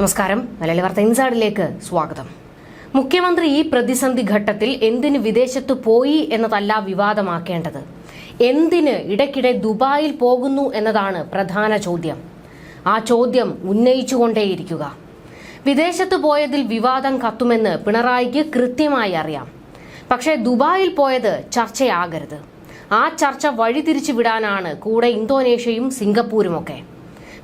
നമസ്കാരം. മലയാളി വാർത്ത ഇൻസൈഡിലേക്ക് സ്വാഗതം. മുഖ്യമന്ത്രി ഈ പ്രതിസന്ധി ഘട്ടത്തിൽ എന്തിന് വിദേശത്ത് പോയി എന്നതല്ല വിവാദമാക്കേണ്ടത്? എന്തിന് ഇടയ്ക്കിടെ ദുബായിൽ പോകുന്നു എന്നതാണ് പ്രധാന ചോദ്യം. ആ ചോദ്യം ഉന്നയിച്ചുകൊണ്ടേയിരിക്കുക. വിദേശത്ത് പോയതിൽ വിവാദം കത്തുമെന്ന് പിണറായിക്ക് കൃത്യമായി അറിയാം. പക്ഷേ ദുബായിൽ പോയത് ചർച്ചയാകരുത്. ആ ചർച്ച വഴിതിരിച്ചു വിടാനാണ് കൂടെ ഇന്തോനേഷ്യയും സിംഗപ്പൂരുമൊക്കെ.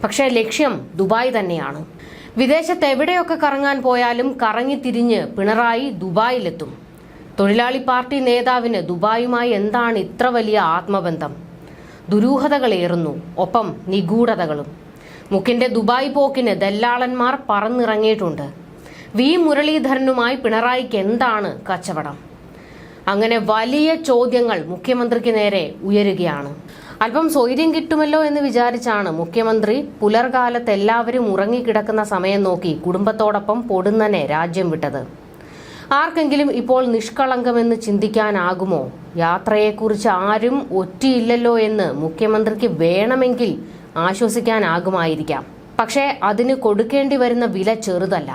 പക്ഷേ ലക്ഷ്യം ദുബായ് തന്നെയാണ്. വിദേശത്ത് എവിടെയൊക്കെ കറങ്ങാൻ പോയാലും കറങ്ങിത്തിരിഞ്ഞ് പിണറായി ദുബായിലെത്തും. തൊഴിലാളി പാർട്ടി നേതാവിന് ദുബായുമായി എന്താണ് ഇത്ര വലിയ ആത്മബന്ധം? ദുരൂഹതകളേറുന്നു ഒപ്പം നിഗൂഢതകളും. മുഖിന്റെ ദുബായ് പോക്കിന് ദല്ലാളന്മാർ പറന്നിറങ്ങിയിട്ടുണ്ട്. വി. മുരളീധരനുമായി പിണറായിക്ക് എന്താണ് കച്ചവടം? അങ്ങനെ വലിയ ചോദ്യങ്ങൾ മുഖ്യമന്ത്രിക്ക് നേരെ ഉയരുകയാണ്. അല്പം സ്വൈര്യം കിട്ടുമല്ലോ എന്ന് വിചാരിച്ചാണ് മുഖ്യമന്ത്രി പുലർകാലത്ത് എല്ലാവരും ഉറങ്ങിക്കിടക്കുന്ന സമയം നോക്കി കുടുംബത്തോടൊപ്പം പൊടുന്നനെ രാജ്യം വിട്ടത്. ആർക്കെങ്കിലും ഇപ്പോൾ നിഷ്കളങ്കമെന്ന് ചിന്തിക്കാനാകുമോ? യാത്രയെക്കുറിച്ച് ആരും ഒറ്റയില്ലല്ലോ എന്ന് മുഖ്യമന്ത്രിക്ക് വേണമെങ്കിൽ ആശ്വസിക്കാനാകുമായിരിക്കാം. പക്ഷേ അതിന് കൊടുക്കേണ്ടി വരുന്ന വില ചെറുതല്ല.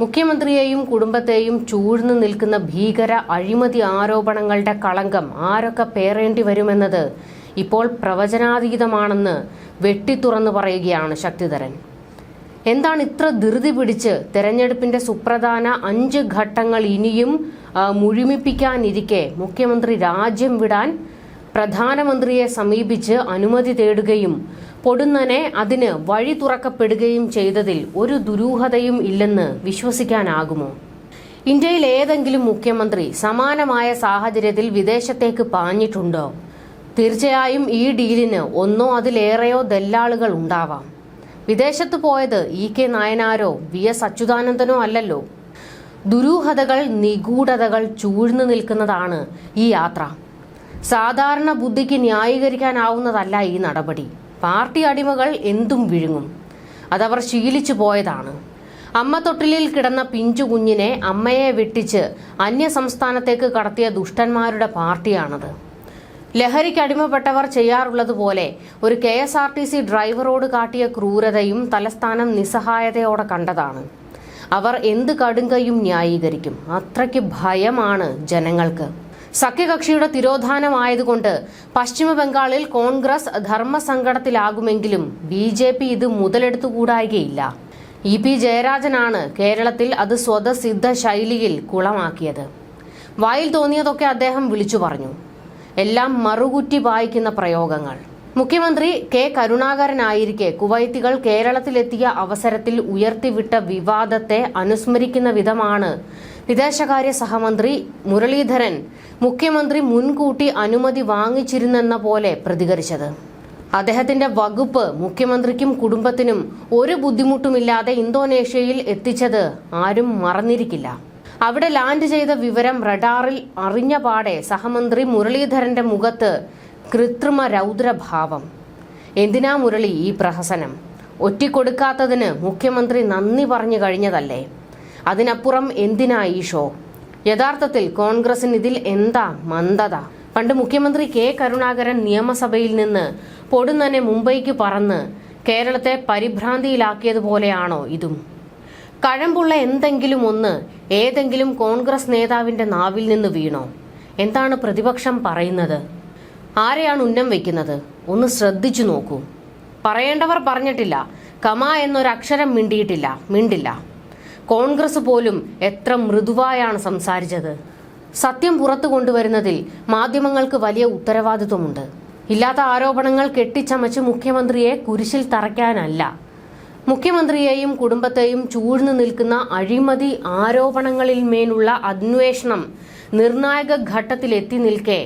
മുഖ്യമന്ത്രിയെയും കുടുംബത്തെയും ചൂഴ്ന്നു നിൽക്കുന്ന ഭീകര അഴിമതി ആരോപണങ്ങളുടെ കളങ്കം ആരൊക്കെ പേറേണ്ടി വരുമെന്നത് ഇപ്പോൾ പ്രവചനാതീതമാണെന്ന് വെട്ടിത്തുറന്നു പറയുകയാണ് ശക്തിധരൻ. എന്താണ് ഇത്ര ധൃതി പിടിച്ച് തെരഞ്ഞെടുപ്പിന്റെ സുപ്രധാന അഞ്ച് ഘട്ടങ്ങൾ ഇനിയും മുഴുമിപ്പിക്കാനിരിക്കെ മുഖ്യമന്ത്രി രാജ്യം വിടാൻ പ്രധാനമന്ത്രിയെ സമീപിച്ച് അനുമതി തേടുകയും പൊടുന്നനെ അതിന് വഴി തുറക്കപ്പെടുകയും ചെയ്തതിൽ ഒരു ദുരൂഹതയും ഇല്ലെന്ന് വിശ്വസിക്കാനാകുമോ? ഇന്ത്യയിൽ ഏതെങ്കിലും മുഖ്യമന്ത്രി സമാനമായ സാഹചര്യത്തിൽ വിദേശത്തേക്ക് പാഞ്ഞിട്ടുണ്ടോ? തീർച്ചയായും ഈ ഡീലിന് ഒന്നോ അതിലേറെയോ ദല്ലാളുകൾ ഉണ്ടാവാം. വിദേശത്ത് പോയത് ഇ കെ നായനാരോ വി എസ് അച്യുതാനന്ദനോ അല്ലല്ലോ. ദുരൂഹതകൾ നിഗൂഢതകൾ ചൂഴ്ന്നു നിൽക്കുന്നതാണ് ഈ യാത്ര. സാധാരണ ബുദ്ധിക്ക് ന്യായീകരിക്കാനാവുന്നതല്ല ഈ നടപടി. പാർട്ടി അടിമകൾ എന്തും വിഴുങ്ങും. അതവർ ശീലിച്ചു പോയതാണ്. അമ്മ തൊട്ടിലിൽ കിടന്ന പിഞ്ചു കുഞ്ഞിനെ അമ്മയെ വെട്ടിച്ച് അന്യ സംസ്ഥാനത്തേക്ക് കടത്തിയ ദുഷ്ടന്മാരുടെ പാർട്ടിയാണത്. ലഹരിക്ക് അടിമപ്പെട്ടവർ ചെയ്യാറുള്ളതുപോലെ ഒരു K S R T C ഡ്രൈവറോട് കാട്ടിയ ക്രൂരതയും തലസ്ഥാനം നിസ്സഹായതയോടെ കണ്ടതാണ്. അവർ എന്ത് കടുങ്കയും ന്യായീകരിക്കും. അത്രയ്ക്ക് ഭയമാണ് ജനങ്ങൾക്ക്. സഖ്യകക്ഷിയുടെ തിരോധാനമായതുകൊണ്ട് പശ്ചിമബംഗാളിൽ കോൺഗ്രസ് ധർമ്മസങ്കടത്തിലാകുമെങ്കിലും ബി ജെ പി ഇത് മുതലെടുത്തുകൂടായികയില്ല. ഇ പി ജയരാജനാണ് കേരളത്തിൽ അത് സ്വതസിദ്ധ ശൈലിയിൽ കുളമാക്കിയത്. വായിൽ തോന്നിയതൊക്കെ അദ്ദേഹം വിളിച്ചു പറഞ്ഞു. എല്ലാം മറുകുറ്റി വായിക്കുന്ന പ്രയോഗങ്ങൾ. മുഖ്യമന്ത്രി കെ. കരുണാകരനായിരിക്കെ കുവൈത്തികൾ കേരളത്തിലെത്തിയ അവസരത്തിൽ ഉയർത്തിവിട്ട വിവാദത്തെ അനുസ്മരിക്കുന്ന വിധമാണ് വിദേശകാര്യ സഹമന്ത്രി മുരളീധരൻ മുഖ്യമന്ത്രി മുൻകൂട്ടി അനുമതി വാങ്ങിച്ചിരുന്നെന്ന പോലെ പ്രതികരിച്ചത്. അദ്ദേഹത്തിന്റെ വകുപ്പ് മുഖ്യമന്ത്രിക്കും കുടുംബത്തിനും ഒരു ബുദ്ധിമുട്ടുമില്ലാതെ ഇന്തോനേഷ്യയിൽ എത്തിച്ചത് ആരും മറന്നിരിക്കില്ല. അവിടെ ലാൻഡ് ചെയ്ത വിവരം റഡാറിൽ അറിഞ്ഞ പാടെ സഹമന്ത്രി മുരളീധരന്റെ മുഖത്ത് കൃത്രിമ രൗദ്രഭാവം. എന്തിനാ മുരളി ഈ പ്രഹസനം? ഒറ്റിക്കൊടുക്കാത്തതിന് മുഖ്യമന്ത്രി നന്ദി പറഞ്ഞു കഴിഞ്ഞതല്ലേ? അതിനപ്പുറം എന്തിനാ ഈ ഷോ? യഥാർത്ഥത്തിൽ കോൺഗ്രസിന് ഇതിൽ എന്താ മന്ദത? പണ്ട് മുഖ്യമന്ത്രി കെ കരുണാകരൻ നിയമസഭയിൽ നിന്ന് പൊടുന്നനെ മുംബൈക്ക് പറന്ന് കേരളത്തെ പരിഭ്രാന്തിയിലാക്കിയതുപോലെയാണോ ഇതും? കഴമ്പുള്ള എന്തെങ്കിലും ഒന്ന് ഏതെങ്കിലും കോൺഗ്രസ് നേതാവിന്റെ നാവിൽ നിന്ന് വീണോ? എന്താണ് പ്രതിപക്ഷം പറയുന്നത്? ആരെയാണ് ഉന്നം വെക്കുന്നത്? ഒന്ന് ശ്രദ്ധിച്ചു നോക്കൂ. പറയേണ്ടവർ പറഞ്ഞിട്ടില്ല. കമ എന്നൊരക്ഷരം മിണ്ടിയിട്ടില്ല. മിണ്ടില്ല. കോൺഗ്രസ് പോലും എത്ര മൃദുവായാണ് സംസാരിച്ചത്. സത്യം പുറത്തു കൊണ്ടുവരുന്നതിൽ മാധ്യമങ്ങൾക്ക് വലിയ ഉത്തരവാദിത്വമുണ്ട്. ഇല്ലാത്ത ആരോപണങ്ങൾ കെട്ടിച്ചമച്ച് മുഖ്യമന്ത്രിയെ കുരിശിൽ തറയ്ക്കാനല്ല. മുഖ്യമന്ത്രിയെയും കുടുംബത്തെയും ചൂഴ്ന്നു നിൽക്കുന്ന അഴിമതി ആരോപണങ്ങളിൽ മേലുള്ള അന്വേഷണം നിർണായക ഘട്ടത്തിലെത്തി നിൽക്കെ.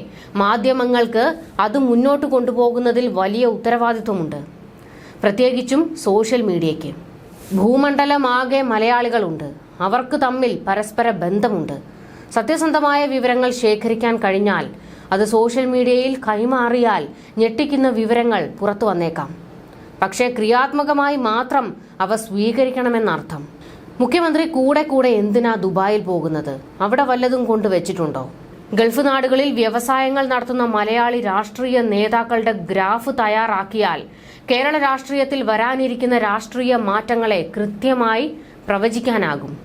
മാധ്യമങ്ങൾക്ക് അത് മുന്നോട്ട് കൊണ്ടുപോകുന്നതിൽ വലിയ ഉത്തരവാദിത്വമുണ്ട്. പ്രത്യേകിച്ചും സോഷ്യൽ മീഡിയയ്ക്ക്. ഭൂമണ്ഡലമാകെ മലയാളികളുണ്ട്. അവർക്ക് തമ്മിൽ പരസ്പര ബന്ധമുണ്ട്. സത്യസന്ധമായ വിവരങ്ങൾ ശേഖരിക്കാൻ കഴിഞ്ഞാൽ അത് സോഷ്യൽ മീഡിയയിൽ കൈമാറിയാൽ ഞെട്ടിക്കുന്ന വിവരങ്ങൾ പുറത്തു വന്നേക്കാം. പക്ഷേ ക്രിയാത്മകമായി മാത്രം അവ സ്വീകരിക്കണമെന്നർത്ഥം. മുഖ്യമന്ത്രി കൂടെ കൂടെ എന്തിനാ ദുബായിൽ പോകുന്നത്? അവിടെ വല്ലതും കൊണ്ട് വെച്ചിട്ടുണ്ടോ ഗൾഫ് നാടുകളിൽ വ്യവസായങ്ങൾ നടത്തുന്ന മലയാളി രാഷ്ട്രീയ നേതാക്കളുടെ ഗ്രാഫ് തയ്യാറാക്കിയാൽ കേരള രാഷ്ട്രീയത്തിൽ വരാനിരിക്കുന്ന രാഷ്ട്രീയ മാറ്റങ്ങളെ കൃത്യമായി പ്രവചിക്കാനാകും.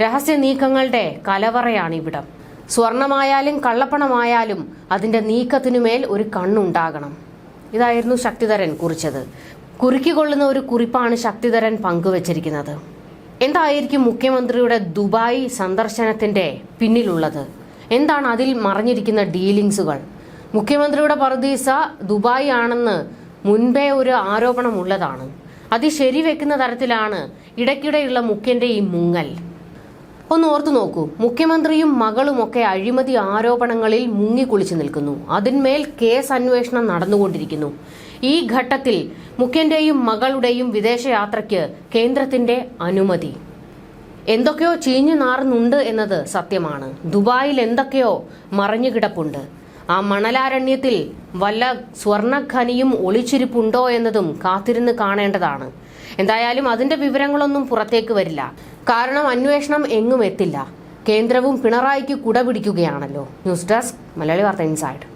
രഹസ്യ നീക്കങ്ങളുടെ കലവറയാണിവിടം. സ്വർണമായാലും കള്ളപ്പണമായാലും അതിന്റെ നീക്കത്തിനുമേൽ ഒരു കണ്ണുണ്ടാകണം. ഇതായിരുന്നു ശക്തിധരൻ കുറിച്ചത്. കുറുക്കിക്കൊള്ളുന്ന ഒരു കുറിപ്പാണ് ശക്തിധരൻ പങ്കുവച്ചിരിക്കുന്നത്. എന്തായിരിക്കും മുഖ്യമന്ത്രിയുടെ ദുബായ് സന്ദർശനത്തിന്റെ പിന്നിലുള്ളത്? എന്താണ് അതിൽ മറഞ്ഞിരിക്കുന്ന ഡീലിങ്സുകൾ? മുഖ്യമന്ത്രിയുടെ പറുദീസ ദുബായ് ആണെന്ന് മുൻപേ ഒരു ആരോപണമുള്ളതാണ്. അത് ശരിവെക്കുന്ന തരത്തിലാണ് ഇടയ്ക്കിടെയുള്ള മുഖ്യന്റെ ഈ മുങ്ങൽ. ഒന്ന് ഓർത്തു നോക്കൂ. മുഖ്യമന്ത്രിയും മകളുമൊക്കെ അഴിമതി ആരോപണങ്ങളിൽ മുങ്ങിക്കുളിച്ചു നിൽക്കുന്നു. അതിന്മേൽ കേസ് അന്വേഷണം നടന്നുകൊണ്ടിരിക്കുന്നു. ഈ ഘട്ടത്തിൽ മുഖ്യന്റെയും മകളുടെയും വിദേശയാത്രയ്ക്ക് കേന്ദ്രത്തിന്റെ അനുമതി. എന്തൊക്കെയോ ചീഞ്ഞു നാറുന്നുണ്ട് എന്നത് സത്യമാണ്. ദുബായിൽ എന്തൊക്കെയോ മറഞ്ഞു കിടപ്പുണ്ട് ആ മണലാരണ്യത്തിൽ വല്ല സ്വർണഖനിയും ഒളിച്ചിരിപ്പുണ്ടോ എന്നതും കാത്തിരുന്ന് കാണേണ്ടതാണ്. എന്തായാലും അതിന്റെ വിവരങ്ങളൊന്നും പുറത്തേക്ക് വരില്ല. കാരണം അന്വേഷണം എങ്ങും എത്തില്ല. കേന്ദ്രവും പിണറായിക്ക് കുട പിടിക്കുകയാണല്ലോ ന്യൂസ് ഡെസ്ക് മലയാളി വാർത്ത ഇൻസൈഡ്.